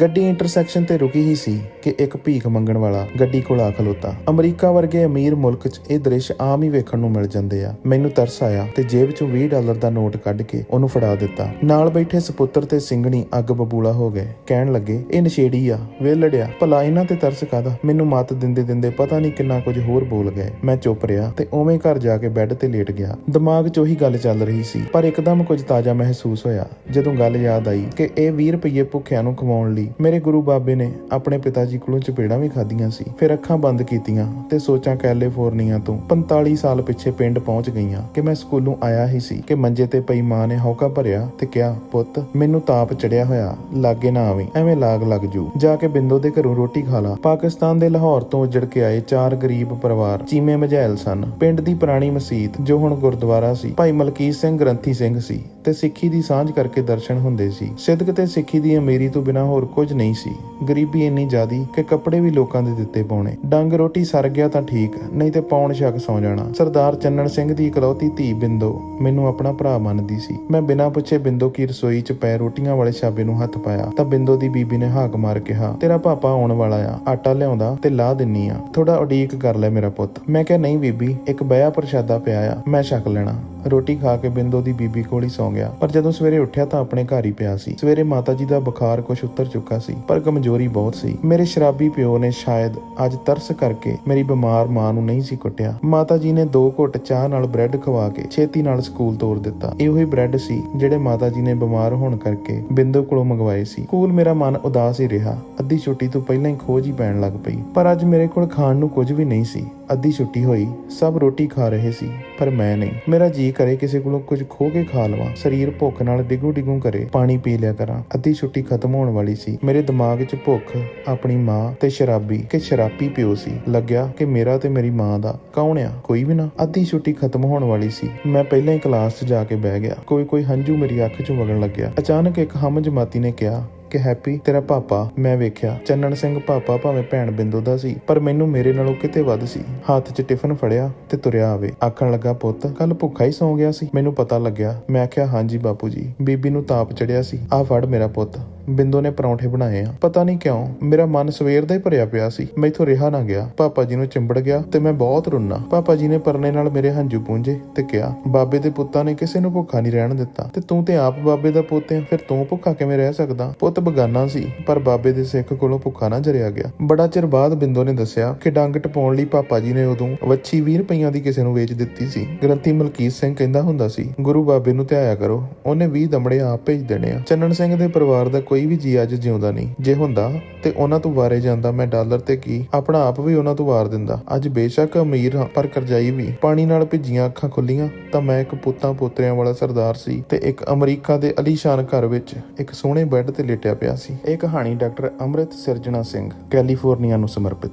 ਗੱਡੀ ਇੰਟਰਸੈਕਸ਼ਨ ਤੇ ਰੁਕੀ ਹੀ ਸੀ ਕਿ ਇੱਕ ਭੀਖ ਮੰਗਣ ਵਾਲਾ ਗੱਡੀ ਕੋਲ ਆ ਖਲੋਤਾ। ਅਮਰੀਕਾ ਵਰਗੇ ਅਮੀਰ ਮੁਲਕ 'ਚ ਇਹ ਦ੍ਰਿਸ਼ ਆਮ ਹੀ ਵੇਖਣ ਨੂੰ ਮਿਲ ਜਾਂਦੇ ਆ। ਮੈਨੂੰ ਤਰਸ ਆਇਆ ਤੇ ਜੇਬ 'ਚੋਂ 20 ਡਾਲਰ ਦਾ ਨੋਟ ਕੱਢ ਕੇ ਉਹਨੂੰ ਫੜਾ ਦਿੱਤਾ। ਨਾਲ ਬੈਠੇ ਸਪੁੱਤਰ ਤੇ ਸਿੰਘਣੀ ਅੱਗ ਬਬੂਲਾ ਹੋ ਗਏ। ਕਹਿਣ ਲੱਗੇ, ਇਹ ਨਸ਼ੇੜੀ ਆ, ਵੇਲੜਿਆ, ਭਲਾ ਇਹਨਾਂ ਤੇ ਤਰਸ ਕਾਦਾ ਮੈਨੂੰ ਮਤ ਦਿੰਦੇ ਦਿੰਦੇ ਪਤਾ ਨਹੀਂ ਕਿੰਨਾ ਕੁਝ ਹੋਰ ਬੋਲ ਗਏ। ਮੈਂ ਚੁੱਪ ਰਿਹਾ ਤੇ ਉਵੇਂ ਘਰ ਜਾ ਕੇ ਬੈੱਡ ਤੇ ਲੇਟ ਗਿਆ। ਦਿਮਾਗ 'ਚ ਉਹੀ ਗੱਲ ਚੱਲ ਰਹੀ ਸੀ, ਪਰ ਇੱਕਦਮ ਕੁਝ ਤਾਜ਼ਾ ਮਹਿਸੂਸ ਹੋਇਆ। ਜਦੋਂ ਗੱਲ ਯਾਦ ਆਈ ਕਿ ਇਹ 20 ਰੁਪਏ ਭੁੱਖਿਆਂ ਨੂੰ ਖਵਾਉਣ ਲਈ ਮੇਰੇ ਗੁਰੂ ਬਾਬੇ ਨੇ ਆਪਣੇ ਪਿਤਾ ਜੀ ਕੋਲੋਂ ਚਪੇੜਾਂ ਵੀ ਖਾਧੀਆਂ ਸੀ। ਫਿਰ ਅੱਖਾਂ ਬੰਦ ਕੀਤੀਆਂ ਤੇ ਸੋਚਾਂ ਕੈਲੀਫੋਰਨੀਆ ਤੋਂ 45 ਸਾਲ ਪਿੱਛੇ ਪਿੰਡ ਪਹੁੰਚ ਗਈਆਂ ਕਿ ਮੈਂ ਸਕੂਲੋਂ ਆਇਆ ਹੀ ਸੀ ਕਿ ਮੰਜੇ ਤੇ ਪਈ ਮਾਂ ਨੇ ਹੌਕਾ ਭਰਿਆ ਤੇ ਕਿਹਾ, ਪੁੱਤ, ਮੈਨੂੰ ਤਾਪ ਚੜਿਆ ਹੋਇਆ, ਲਾਗੇ ਨਾ ਆਵੀਂ, ਐਵੇਂ ਲਾਗ ਲੱਗ ਜੂ। ਜਾ ਕੇ ਬਿੰਦੋ ਦੇ ਘਰੋਂ ਰੋਟੀ ਖਾ ਲਾ। ਪਾਕਿਸਤਾਨ ਦੇ ਲਾਹੌਰ ਤੋਂ ਉੱਜੜ ਕੇ ਆਏ ਚਾਰ ਗਰੀਬ ਪਰਿਵਾਰ ਚੀਮੇ ਮਝੈਲ ਸਨ। ਪਿੰਡ ਦੀ ਪੁਰਾਣੀ ਮਸਜਿਦ, ਜੋ ਹੁਣ ਗੁਰਦੁਆਰਾ ਸੀ, ਭਾਈ ਮਲਕੀਤ ਸਿੰਘ ਗ੍ਰੰਥੀ ਸਿੰਘ ਸੀ ਤੇ ਸਿੱਖੀ ਦੀ ਸਾਂਝ ਕਰਕੇ ਦਰਸ਼ਨ ਹੁੰਦੇ ਸੀ। ਸਿੱਧਕ ਤੇ ਸਿੱਖੀ ਦੀ ਅਮੀਰੀ ਤੋਂ ਬਿਨਾ ਹੋਰ ਕੁਝ ਨਹੀਂ ਸੀ। ਗਰੀਬੀ ਇੰਨੀ ਜ਼ਿਆਦੀ ਕਿ ਕੱਪੜੇ ਵੀ ਲੋਕਾਂ ਦੇ ਦਿੱਤੇ ਪਾਉਣੇ। ਡੰਗ ਰੋਟੀ ਸਰ ਗਿਆ ਤਾਂ ਠੀਕ, ਨਹੀਂ ਤੇ ਪੌਣ ਸ਼ੱਕ ਸੌ ਜਾਣਾ। ਸਰਦਾਰ ਚੰਨਣ ਸਿੰਘ ਦੀ ਇਕਲੌਤੀ ਧੀ ਬਿੰਦੋ ਮੈਨੂੰ ਆਪਣਾ ਭਰਾ ਮੰਨਦੀ ਸੀ। ਮੈਂ ਬਿਨਾਂ ਪੁੱਛੇ ਬਿੰਦੋ ਕੀ ਰਸੋਈ 'ਚ ਪੈ ਰੋਟੀਆਂ ਵਾਲੇ ਛਾਬੇ ਨੂੰ ਹੱਥ ਪਾਇਆ ਤਾਂ ਬਿੰਦੋ ਦੀ ਬੀਬੀ ਨੇ ਹਾਕ ਮਾਰ ਕਿਹਾ, ਤੇਰਾ ਪਾਪਾ ਆਉਣ ਵਾਲਾ ਆ, ਆਟਾ ਲਿਆਉਂਦਾ ਤੇ ਲਾਹ ਦਿੰਨੀ ਆ। ਥੋੜਾ ਉਡੀਕ ਕਰ ਲੈ ਮੇਰਾ ਪੁੱਤ। ਮੈਂ ਕਿਹਾ, ਨਹੀਂ ਬੀਬੀ, ਇੱਕ ਬਿਆ ਪ੍ਰਸ਼ਾਦਾ ਪਿਆ ਆ, ਮੈਂ ਛਕ ਲੈਣਾ। ਰੋਟੀ ਖਾ ਕੇ ਬਿੰਦੋ ਦੀ ਬੀਬੀ ਕੋਲ ਹੀ ਸੌਂ ਗਿਆ, ਪਰ ਜਦੋਂ ਸਵੇਰੇ ਉੱਠਿਆ ਤਾਂ ਆਪਣੇ ਘਰ ਹੀ ਪਿਆ ਸੀ। ਸਵੇਰੇ ਮਾਤਾ ਜੀ ਦਾ ਬੁਖਾਰ ਕੁਝ ਉਤਰ ਚੁੱਕਾ ਸੀ, ਪਰ ਕਮਜ਼ੋਰੀ ਬਹੁਤ ਸੀ। ਮੇਰੇ ਸ਼ਰਾਬੀ ਪਿਓ ਨੇ ਸ਼ਾਇਦ ਅੱਜ ਤਰਸ ਕਰਕੇ ਮੇਰੀ ਬਿਮਾਰ ਮਾਂ ਨੂੰ ਨਹੀਂ ਸੀ ਕੁੱਟਿਆ। ਮਾਤਾ ਜੀ ਨੇ ਦੋ ਘੁੱਟ ਚਾਹ ਨਾਲ ਬ੍ਰੈਡ ਖਵਾ ਕੇ ਛੇਤੀ ਨਾਲ ਸਕੂਲ ਤੋਰ ਦਿੱਤਾ। ਇਹੋ ਹੀ ਬ੍ਰੈਡ ਸੀ ਜਿਹੜੇ ਮਾਤਾ ਜੀ ਨੇ ਬਿਮਾਰ ਹੋਣ ਕਰਕੇ ਬਿੰਦੂ ਕੋਲੋਂ ਮੰਗਵਾਏ ਸੀ। ਸਕੂਲ ਮੇਰਾ ਮਨ ਉਦਾਸ ਹੀ ਰਿਹਾ। ਅੱਧੀ ਛੁੱਟੀ ਤੋਂ ਪਹਿਲਾਂ ਹੀ ਖੋਜ ਹੀ ਪੈਣ ਲੱਗ ਪਈ। ਪਰ ਅੱਜ ਮੇਰੇ ਕੋਲ ਖਾਣ ਨੂੰ ਕੁਝ ਵੀ ਨਹੀਂ ਸੀ। ਅੱਧੀ ਛੁੱਟੀ ਹੋਈ, ਸਭ ਰੋਟੀ ਖਾ ਰਹੇ ਸੀ, ਪਰ ਮੈਂ ਨਹੀਂ। ਮੇਰਾ ਜੀ ਕਰੇ ਕਿਸੇ ਕੋਲੋਂ ਕੁਝ ਖੋ ਕੇ ਖਾ ਲਵਾਂ। ਸਰੀਰ ਭੁੱਖ ਨਾਲ ਡਿਗੂ ਡਿਗੂ ਕਰੇ, ਪਾਣੀ ਪੀ ਲਿਆ ਕਰਾਂ। ਅੱਧੀ ਛੁੱਟੀ ਖਤਮ ਹੋਣ ਵਾਲੀ ਸੀ। ਮੇਰੇ ਦਿਮਾਗ 'ਚ ਭੁੱਖ, ਆਪਣੀ ਮਾਂ ਤੇ ਸ਼ਰਾਬੀ ਕਿ ਸ਼ਰਾਬੀ ਪਿਓ ਸੀ। ਲੱਗਿਆ ਕਿ ਮੇਰਾ ਤੇ ਮੇਰੀ ਮਾਂ ਦਾ ਕੌਣ ਆ? ਕੋਈ ਵੀ ਨਾ। ਅੱਧੀ ਛੁੱਟੀ ਖਤਮ ਹੋਣ ਵਾਲੀ ਸੀ। ਮੈਂ ਪਹਿਲਾਂ ਹੀ ਕਲਾਸ 'ਚ ਜਾ ਕੇ ਬਹਿ ਗਿਆ। ਕੋਈ ਕੋਈ ਹੰਝੂ ਮੇਰੀ ਅੱਖ 'ਚੋਂ ਵਗਣ ਲੱਗਿਆ। ਅਚਾਨਕ ਇੱਕ ਹਮ ਜਮਾਤੀ ਨੇ ਕਿਹਾ ਕਿ ਹੈਪੀ ਤੇਰਾ ਪਾਪਾ ਮੈਂ ਵੇਖਿਆ। ਚੰਨਣ ਸਿੰਘ ਪਾਪਾ ਭਾਵੇਂ ਭੈਣ ਬਿੰਦੂ ਦਾ ਸੀ, ਪਰ ਮੈਨੂੰ ਮੇਰੇ ਨਾਲੋਂ ਕਿਤੇ ਵੱਧ ਸੀ। ਹੱਥ 'ਚ ਟਿਫਨ ਫੜਿਆ ਤੇ ਤੁਰਿਆ ਆਵੇ। ਆਖਣ ਲੱਗਾ, ਪੁੱਤ ਕੱਲ ਭੁੱਖਾ ਹੀ ਸੌਂ ਗਿਆ ਸੀ। ਮੈਨੂੰ ਪਤਾ ਲੱਗਿਆ, ਮੈਂ ਆਖਿਆ, ਹਾਂਜੀ ਬਾਪੂ ਜੀ। ਬੀਬੀ ਨੂੰ ਤਾਪ ਚੜਿਆ ਸੀ ਆਹ ਫੜ ਮੇਰਾ ਪੁੱਤ। ਬਿੰਦੂ ਨੇ ਪਰੌਂਠੇ ਬਣਾਏ ਆ। ਪਤਾ ਨਹੀਂ ਕਿਉਂ, ਮੇਰਾ ਮਨ ਸਵੇਰ ਦਾ ਹੀ ਭਰਿਆ ਪਿਆ ਸੀ। ਮੈਥੋਂ ਰਿਹਾ ਨਾ ਗਿਆ। ਪਾਪਾ ਜੀ ਨੂੰ ਚਿੰਬੜ ਗਿਆ ਤੇ ਮੈਂ ਬਹੁਤ ਰੁੰਨਾ। ਪਾਪਾ ਜੀ ਨੇ ਪਰਨੇ ਨਾਲ ਮੇਰੇ ਹੰਝੂ ਪੂੰਝੇ ਤੇ ਕਿਹਾ, ਬਾਬੇ ਦੇ ਪੁੱਤਾਂ ਨੇ ਕਿਸੇ ਨੂੰ ਭੁੱਖਾ ਨਹੀਂ ਰਹਿਣ ਦਿੱਤਾ। ਤੇ ਤੂੰ ਤੇ ਆਪ ਬਾਬੇ ਦਾ ਪੁੱਤ ਹੈ ਫਿਰ ਤੂੰ ਭੁੱਖਾ ਕਿਵੇਂ ਰਹਿ ਸਕਦਾ? ਪੁੱਤ ਬਗਾਨਾ ਸੀ, ਪਰ ਬਾਬੇ ਦੇ ਸਿੱਖ ਕੋਲੋਂ ਭੁੱਖਾ ਨਾ ਜਰਿਆ ਗਿਆ। ਬੜਾ ਚਿਰ ਬਾਅਦ ਬਿੰਦੋ ਨੇ ਦੱਸਿਆ ਕਿ ਡੰਗ ਟਪਾਉਣ ਲਈ ਪਾਪਾ ਜੀ ਨੇ ਉਦੋਂ ਵੱਛੀ 20 ਰੁਪਈਆਂ ਦੀ ਕਿਸੇ ਨੂੰ ਵੇਚ ਦਿੱਤੀ ਸੀ। ਗ੍ਰੰਥੀ ਮਲਕੀਤ ਸਿੰਘ ਕਹਿੰਦਾ ਹੁੰਦਾ ਸੀ, ਗੁਰੂ ਬਾਬੇ ਨੂੰ ਧਿਆਇਆ ਕਰੋ, ਉਹਨੇ 20 ਦਮੜੇ ਆਪ ਭੇਜ ਦੇਣੇ ਆ। ਚੰਨਣ ਸਿੰਘ ਦੇ ਪਰਿਵਾਰ ਦਾ ਕੋਈ ਵੀ ਜੀ ਅੱਜ ਜਿਉਂਦਾ ਨਹੀਂ। ਜੇ ਹੁੰਦਾ ਤੇ ਉਹਨਾਂ ਤੋਂ ਵਾਰੇ ਜਾਂਦਾ, ਮੈਂ ਡਾਲਰ ਤੇ ਕੀ? ਆਪਣਾ ਆਪ ਵੀ ਉਹਨਾਂ ਤੋਂ ਵਾਰ ਦਿੰਦਾ। ਅੱਜ ਬੇਸ਼ੱਕ ਅਮੀਰ ਹਾਂ, ਪਰ ਕਰਜ਼ਾਈ ਵੀ। ਪਾਣੀ ਨਾਲ ਭਿੱਜੀਆਂ ਅੱਖਾਂ ਖੁੱਲੀਆਂ, ਤਾਂ ਮੈਂ ਇੱਕ ਪੁੱਤਾਂ ਪੋਤਰਿਆਂ ਵਾਲਾ ਸਰਦਾਰ ਸੀ ਤੇ ਇੱਕ ਅਮਰੀਕਾ ਦੇ ਅਲੀਸ਼ਾਨ ਘਰ ਵਿੱਚ ਇੱਕ ਸੋਹਣੇ ਬੈੱਡ ਤੇ ਲੇਟਿਆ ਪਿਆ ਸੀ। ਇਹ ਕਹਾਣੀ ਡਾਕਟਰ ਅੰਮ੍ਰਿਤ ਸਿਰਜਣਾ ਸਿੰਘ, ਕੈਲੀਫੋਰਨੀਆ ਨੂੰ ਸਮਰਪਿਤ।